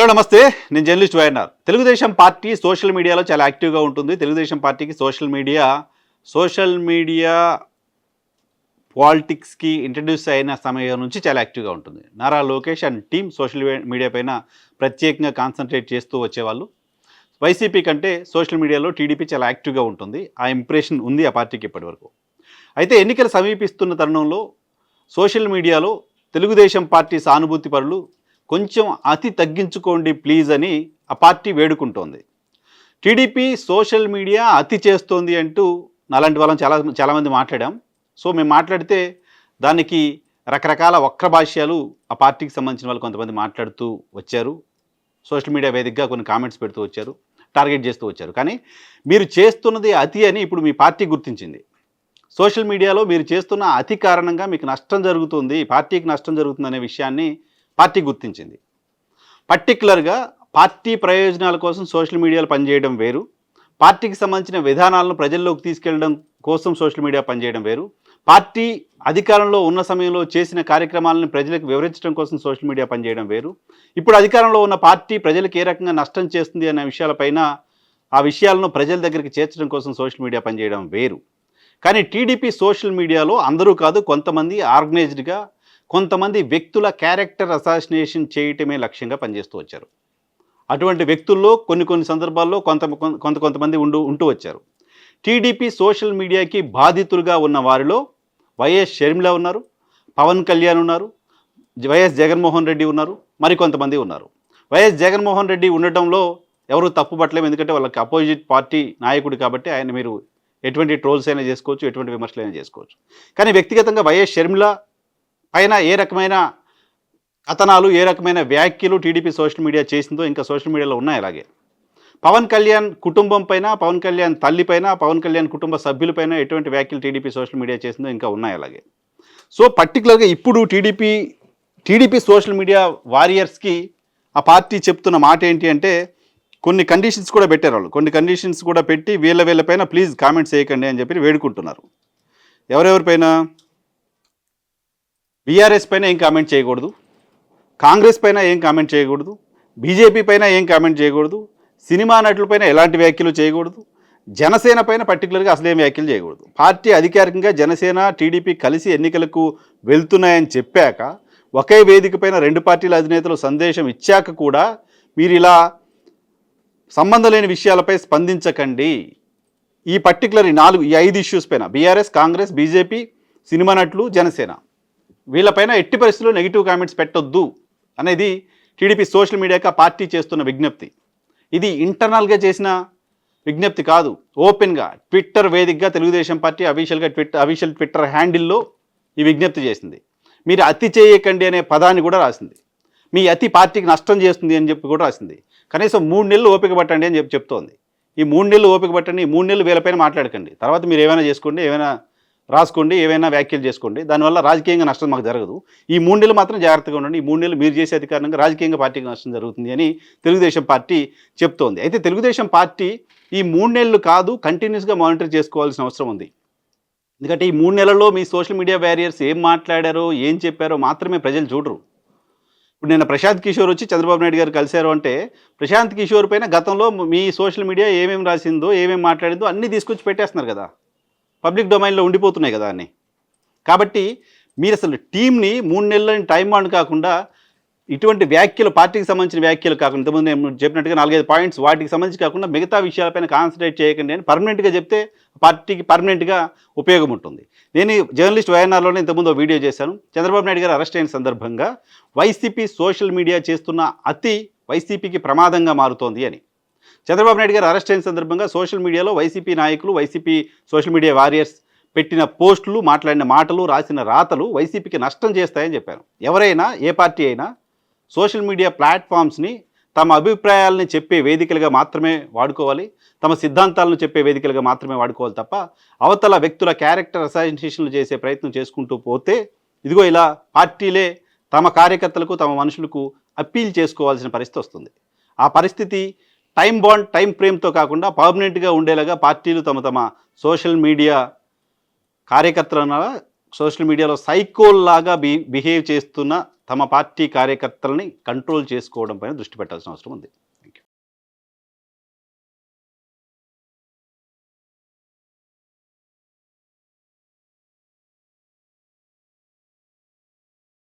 Hello నమస్తే. నేను journalist YNR. Telugu Desam party social media చాలా యాక్టివ్గా ఉంటుంది. తెలుగుదేశం పార్టీకి సోషల్ మీడియా సోషల్ మీడియా పాలిటిక్స్కి ఇంట్రడ్యూస్ అయిన సమయం నుంచి చాలా యాక్టివ్గా ఉంటుంది. Nara Lokesh and team social media పైన ప్రత్యేకంగా కాన్సన్ట్రేట్ చేస్తూ వచ్చేవాళ్ళు. వైసీపీ కంటే సోషల్ మీడియాలో టీడీపీ చాలా యాక్టివ్గా ఉంటుంది. ఆ ఇంప్రెషన్ ఉంది ఆ పార్టీకి ఇప్పటివరకు అయితే ఎన్నికలు సమీపిస్తున్న తరుణంలో సోషల్ మీడియాలో తెలుగుదేశం పార్టీ సానుభూతి పరులు కొంచెం అతి తగ్గించుకోండి ప్లీజ్ అని ఆ పార్టీ వేడుకుంటోంది. టీడీపీ సోషల్ మీడియా అతి చేస్తోంది అంటూ అలాంటి వాళ్ళని చాలా చాలామంది మాట్లాడాం. సో మేము మాట్లాడితే దానికి రకరకాల వక్ర భాష్యాలు ఆ పార్టీకి సంబంధించిన వాళ్ళు కొంతమంది మాట్లాడుతూ వచ్చారు. సోషల్ మీడియా వేదికగా కొన్ని కామెంట్స్ పెడుతూ వచ్చారు. టార్గెట్ చేస్తూ వచ్చారు. కానీ మీరు చేస్తున్నది అతి అని ఇప్పుడు మీ పార్టీ గుర్తించింది. సోషల్ మీడియాలో మీరు చేస్తున్న అతి కారణంగా మీకు నష్టం జరుగుతుంది పార్టీకి నష్టం జరుగుతుంది అనే విషయాన్ని పార్టీ గుర్తించింది. పర్టికులర్గా పార్టీ ప్రయోజనాల కోసం సోషల్ మీడియాలో పనిచేయడం వేరు. పార్టీకి సంబంధించిన విధానాలను ప్రజల్లోకి తీసుకెళ్ళడం కోసం సోషల్ మీడియా పనిచేయడం వేరు. పార్టీ అధికారంలో ఉన్న సమయంలో చేసిన కార్యక్రమాలను ప్రజలకు వివరించడం కోసం సోషల్ మీడియా పనిచేయడం వేరు. ఇప్పుడు అధికారంలో ఉన్న పార్టీ ప్రజలకు ఏ రకంగా నష్టం చేస్తుంది అనే విషయాలపైన ఆ విషయాలను ప్రజల దగ్గరికి చేర్చడం కోసం సోషల్ మీడియా పనిచేయడం వేరు. కానీ టీడీపీ సోషల్ మీడియాలో అందరూ కాదు కొంతమంది ఆర్గనైజ్డ్గా కొంతమంది వ్యక్తుల క్యారెక్టర్ అసాసినేషన్ చేయటమే లక్ష్యంగా పనిచేస్తూ వచ్చారు. అటువంటి వ్యక్తుల్లో కొన్ని కొన్ని సందర్భాల్లో కొంత కొంత కొంతమంది ఉండు ఉంటూ వచ్చారు. టీడీపీ సోషల్ మీడియాకి బాధితులుగా ఉన్న వారిలో వైఎస్ షర్మిల ఉన్నారు పవన్ కళ్యాణ్ ఉన్నారు వైఎస్ జగన్మోహన్ రెడ్డి ఉన్నారు మరికొంతమంది ఉన్నారు. వైఎస్ జగన్మోహన్ రెడ్డి ఉండటంలో ఎవరు తప్పు పట్టలేము ఎందుకంటే వాళ్ళకి అపోజిట్ పార్టీ నాయకుడు కాబట్టి ఆయన మీరు ఎటువంటి ట్రోల్స్ అయినా చేసుకోవచ్చు ఎటువంటి విమర్శలు అయినా చేసుకోవచ్చు. కానీ వ్యక్తిగతంగా వైఎస్ షర్మిల పైన ఏ రకమైన కథనాలు ఏ రకమైన వ్యాఖ్యలు టీడీపీ సోషల్ మీడియా చేసిందో ఇంకా సోషల్ మీడియాలో ఉన్నాయి అలాగే. పవన్ కళ్యాణ్ కుటుంబం పైన పవన్ కళ్యాణ్ తల్లిపైన పవన్ కళ్యాణ్ కుటుంబ సభ్యులపైన ఎటువంటి వ్యాఖ్యలు టీడీపీ సోషల్ మీడియా చేసిందో ఇంకా ఉన్నాయి అలాగే. సో పర్టికులర్గా ఇప్పుడు టీడీపీ టీడీపీ సోషల్ మీడియా వారియర్స్కి ఆ పార్టీ చెప్తున్న మాట ఏంటి అంటే కొన్ని కండిషన్స్ కూడా పెట్టారు వాళ్ళు. కొన్ని కండిషన్స్ కూడా పెట్టి వీళ్ళ వీళ్ళపైన ప్లీజ్ కామెంట్స్ చేయకండి అని చెప్పి వేడుకుంటున్నారు. ఎవరెవరిపైన బీఆర్ఎస్ పైన ఏం కామెంట్ చేయకూడదు కాంగ్రెస్ పైన ఏం కామెంట్ చేయకూడదు బీజేపీ పైన ఏం కామెంట్ చేయకూడదు సినిమా నటులపైన ఎలాంటి వ్యాఖ్యలు చేయకూడదు జనసేన పైన పర్టికులర్గా అసలేం వ్యాఖ్యలు చేయకూడదు. పార్టీ అధికారికంగా జనసేన టీడీపీ కలిసి ఎన్నికలకు వెళ్తున్నాయని చెప్పాక ఒకే వేదిక పైన రెండు పార్టీల అధినేతలు సందేశం ఇచ్చాక కూడా మీరు ఇలా సంబంధం లేని విషయాలపై స్పందించకండి. ఈ పర్టికులర్ ఈ నాలుగు ఈ ఐదు ఇష్యూస్ పైన బీఆర్ఎస్ కాంగ్రెస్ బీజేపీ సినిమా నటులు జనసేన. వీళ్ళపైన ఎట్టి పరిస్థితుల్లో నెగిటివ్ కామెంట్స్ పెట్టొద్దు అనేది టీడీపీ సోషల్ మీడియాకి పార్టీ చేస్తున్న విజ్ఞప్తి. ఇది ఇంటర్నల్గా చేసిన విజ్ఞప్తి కాదు. ఓపెన్గా ట్విట్టర్ వేదికగా తెలుగుదేశం పార్టీ అఫీషియల్గా ట్విట్టర్ అఫీషియల్ ట్విట్టర్ హ్యాండిల్లో ఈ విజ్ఞప్తి చేసింది. మీరు అతి చేయకండి అనే పదాన్ని కూడా రాసింది. మీ అతి పార్టీకి నష్టం చేస్తుంది అని చెప్పి కూడా రాసింది. కనీసం మూడు నెలలు ఓపిక పట్టండి అని చెప్పి చెప్తోంది. ఈ మూడు నెలలు ఓపిక పట్టండి ఈ మూడు నెలలు వీళ్ళపైన మాట్లాడకండి. తర్వాత మీరు ఏమైనా చేసుకోండి ఏమైనా రాసుకోండి ఏవైనా వ్యాఖ్యలు చేసుకోండి. దానివల్ల రాజకీయంగా నష్టం మాకు జరగదు. ఈ మూడు నెలలు మాత్రం జాగ్రత్తగా ఉండండి. ఈ మూడు నెలలు మీరు చేసే అధికారంగా రాజకీయంగా పార్టీకి నష్టం జరుగుతుంది అని తెలుగుదేశం పార్టీ చెప్తోంది. అయితే తెలుగుదేశం పార్టీ ఈ మూడు నెలలు కాదు కంటిన్యూస్గా మానిటర్ చేసుకోవాల్సిన అవసరం ఉంది. ఎందుకంటే ఈ మూడు నెలల్లో మీ సోషల్ మీడియా బ్యారియర్స్ ఏం మాట్లాడారో ఏం చెప్పారో మాత్రమే ప్రజలు చూడరు. ఇప్పుడు నేను ప్రశాంత్ కిషోర్ వచ్చి చంద్రబాబు నాయుడు గారు కలిశారు అంటే ప్రశాంత్ కిషోర్ పైన గతంలో మీ సోషల్ మీడియా ఏమేమి రాసిందో ఏమేమి మాట్లాడిందో అన్నీ తీసుకొచ్చి పెట్టేస్తున్నారు కదా. పబ్లిక్ డొమైన్లో ఉండిపోతున్నాయి కదా అని కాబట్టి మీరు అసలు టీంని మూడు నెలలని టైం బాండ్ కాకుండా ఇటువంటి వ్యాఖ్యలు పార్టీకి సంబంధించిన వ్యాఖ్యలు కాకుండా ఇంతకుముందు నేను చెప్పినట్టుగా నాలుగైదు పాయింట్స్ వాటికి సంబంధించి కాకుండా మిగతా విషయాలపైన కాన్సన్ట్రేట్ చేయకండి అని పర్మనెంట్గా చెప్తే పార్టీకి పర్మనెంట్గా ఉపయోగం ఉంటుంది. నేను జర్నలిస్ట్ వైఎన్ఆర్లోనే ఇంతకుముందు వీడియో చేశాను. చంద్రబాబు నాయుడు గారు అరెస్ట్ అయిన సందర్భంగా వైసీపీ సోషల్ మీడియా చేస్తున్న అతి వైసీపీకి ప్రమాదంగా మారుతోంది అని. చంద్రబాబు నాయుడు గారు అరెస్ట్ అయిన సందర్భంగా సోషల్ మీడియాలో వైసీపీ నాయకులు వైసీపీ సోషల్ మీడియా వారియర్స్ పెట్టిన పోస్టులు మాట్లాడిన మాటలు రాసిన రాతలు వైసీపీకి నష్టం చేస్తాయని చెప్పారు. ఎవరైనా ఏ పార్టీ అయినా సోషల్ మీడియా ప్లాట్ఫామ్స్ని తమ అభిప్రాయాలని చెప్పే వేదికలుగా మాత్రమే వాడుకోవాలి. తమ సిద్ధాంతాలను చెప్పే వేదికలుగా మాత్రమే వాడుకోవాలి తప్ప అవతల వ్యక్తుల క్యారెక్టర్ అసోసియేషన్లు చేసే ప్రయత్నం చేసుకుంటూ పోతే ఇదిగో ఇలా పార్టీలే తమ కార్యకర్తలకు తమ మనుషులకు అప్పీల్ చేసుకోవాల్సిన పరిస్థితి వస్తుంది. ఆ పరిస్థితి టైం బాండ్ టైం ఫ్రేమ్తో కాకుండా పర్మనెంట్గా ఉండేలాగా పార్టీలు తమ తమ సోషల్ మీడియా కార్యకర్తలను సోషల్ మీడియాలో సైకోల్ లాగా బి బిహేవ్ చేస్తున్న తమ పార్టీ కార్యకర్తలని కంట్రోల్ చేసుకోవడం పైన దృష్టి పెట్టాల్సిన అవసరం ఉంది.